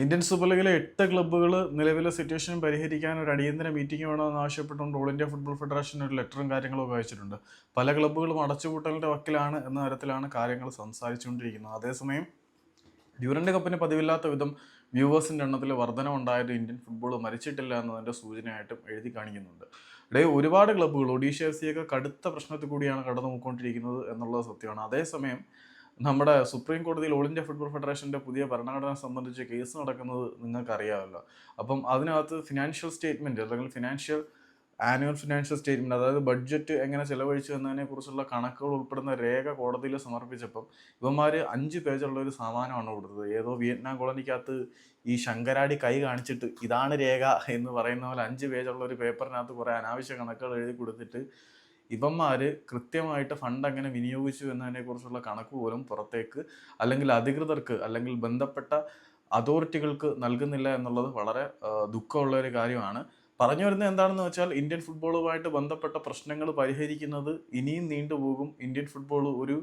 Indian super ലീഗിലെ എട്ട് ക്ലബ്ബുകൾ നിലവിലെ സിറ്റുവേഷൻ പരിഹരിക്കാൻ ഒരു അടിയന്തര മീറ്റിംഗ് വേണമെന്ന് ആവശ്യപ്പെട്ടുകൊണ്ട് ഓൾ ഇന്ത്യ ഫുട്ബോൾ ഫെഡറേഷൻ ഒരു ലെറ്ററും കാര്യങ്ങളും അയച്ചിട്ടുണ്ട്. പല ക്ലബ്ബുകളും അടച്ചുപൂട്ടലിന്റെ വക്കിലാണ് എന്ന തരത്തിലാണ് കാര്യങ്ങൾ സംസാരിച്ചുകൊണ്ടിരിക്കുന്നത്. അതേസമയം ഡ്യൂറന്റ് കപ്പിന് പതിവില്ലാത്ത വിധം വ്യൂവേഴ്സിന്റെ എണ്ണത്തിൽ വർധനമുണ്ടായത് ഇന്ത്യൻ ഫുട്ബോൾ മരിച്ചിട്ടില്ല എന്നതിന്റെ സൂചനയായിട്ടും എഴുതി കാണിക്കുന്നുണ്ട്. ഇടയിൽ ഒരുപാട് ക്ലബ്ബുകൾ ഒഡീഷ എഫ് സിയൊക്കെ കടുത്ത പ്രശ്നത്തിൽ കൂടിയാണ് കടന്നു പോയിക്കൊണ്ടിരിക്കുന്നത് എന്നുള്ളത് സത്യമാണ്. അതേസമയം നമ്മുടെ സുപ്രീം കോടതിയിൽ ഓൾ ഇന്ത്യ ഫുട്ബോൾ ഫെഡറേഷന്റെ പുതിയ ഭരണഘടന സംബന്ധിച്ച് കേസ് നടക്കുന്നത് നിങ്ങൾക്ക് അറിയാമല്ലോ അപ്പം അതിനകത്ത് ഫിനാൻഷ്യൽ സ്റ്റേറ്റ്മെന്റ് അല്ലെങ്കിൽ ഫിനാൻഷ്യൽ ആനുവൽ ഫിനാൻഷ്യൽ സ്റ്റേറ്റ്മെന്റ് അതായത് ബഡ്ജറ്റ് എങ്ങനെ ചെലവഴിച്ചു എന്നതിനെ കുറിച്ചുള്ള കണക്കുകൾ ഉൾപ്പെടുന്ന രേഖ കോടതിയിൽ സമർപ്പിച്ചപ്പം ഇവന്മാർ അഞ്ച് പേജുള്ള ഒരു സാമാനമാണ് കൊടുത്തത്. ഏതോ വിയറ്റ്നാം കോളനിക്കകത്ത് ഈ ശങ്കരാടി കൈ കാണിച്ചിട്ട് ഇതാണ് രേഖ എന്ന് പറയുന്ന പോലെ അഞ്ച് പേജുള്ള ഒരു പേപ്പറിനകത്ത് കുറേ അനാവശ്യ കണക്കുകൾ എഴുതി കൊടുത്തിട്ട് ഇവന്മാർ കൃത്യമായിട്ട് ഫണ്ട് അങ്ങനെ വിനിയോഗിച്ചു എന്നതിനെക്കുറിച്ചുള്ള കണക്ക് പോലും പുറത്തേക്ക് അല്ലെങ്കിൽ അധികൃതർക്ക് അല്ലെങ്കിൽ ബന്ധപ്പെട്ട അതോറിറ്റികൾക്ക് നൽകുന്നില്ല എന്നുള്ളത് വളരെ ദുഃഖമുള്ള ഒരു കാര്യമാണ്. പറഞ്ഞു വരുന്നത് എന്താണെന്ന് വെച്ചാൽ ഇന്ത്യൻ ഫുട്ബോളുമായിട്ട് ബന്ധപ്പെട്ട പ്രശ്നങ്ങൾ പരിഹരിക്കുന്നത് ഇനിയും നീണ്ടുപോകും ഇന്ത്യൻ ഫുട്ബോൾ ഒരു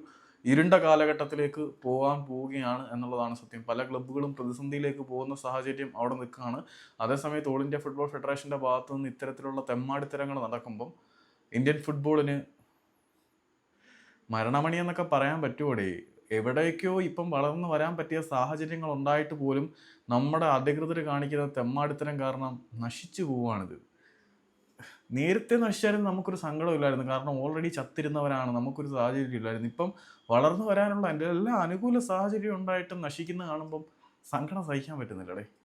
ഇരുണ്ട കാലഘട്ടത്തിലേക്ക് പോകാൻ പോവുകയാണ് എന്നുള്ളതാണ് സത്യം. പല ക്ലബ്ബുകളും പ്രതിസന്ധിയിലേക്ക് പോകുന്ന സാഹചര്യം അവിടെ നിൽക്കുകയാണ്. അതേസമയത്ത് ഓൾ ഇന്ത്യ ഫുട്ബോൾ ഫെഡറേഷന്റെ ഭാഗത്തു നിന്ന് ഇത്തരത്തിലുള്ള തെമ്മാടിത്തരങ്ങൾ നടക്കുമ്പം ഇന്ത്യൻ ഫുട്ബോളിന് മരണമണി എന്നൊക്കെ പറയാൻ പറ്റുമോടേ എവിടേക്കോ ഇപ്പം വളർന്നു വരാൻ പറ്റിയ സാഹചര്യങ്ങൾ ഉണ്ടായിട്ട് പോലും നമ്മുടെ അധികൃതർ കാണിക്കുന്ന തെമ്മാടിത്തരം കാരണം നശിച്ചു പോവുകയാണിത്. നേരത്തെ നശിച്ചാലും നമുക്കൊരു സങ്കടമില്ലായിരുന്നു കാരണം ഓൾറെഡി ചത്തിരുന്നവരാണ്. നമുക്കൊരു സാഹചര്യം ഇല്ലായിരുന്നു. ഇപ്പം വളർന്നു വരാനുള്ള എല്ലാ അനുകൂല സാഹചര്യം ഉണ്ടായിട്ടും നശിക്കുന്ന കാണുമ്പം സങ്കടം സഹിക്കാൻ പറ്റുന്നില്ലടേ.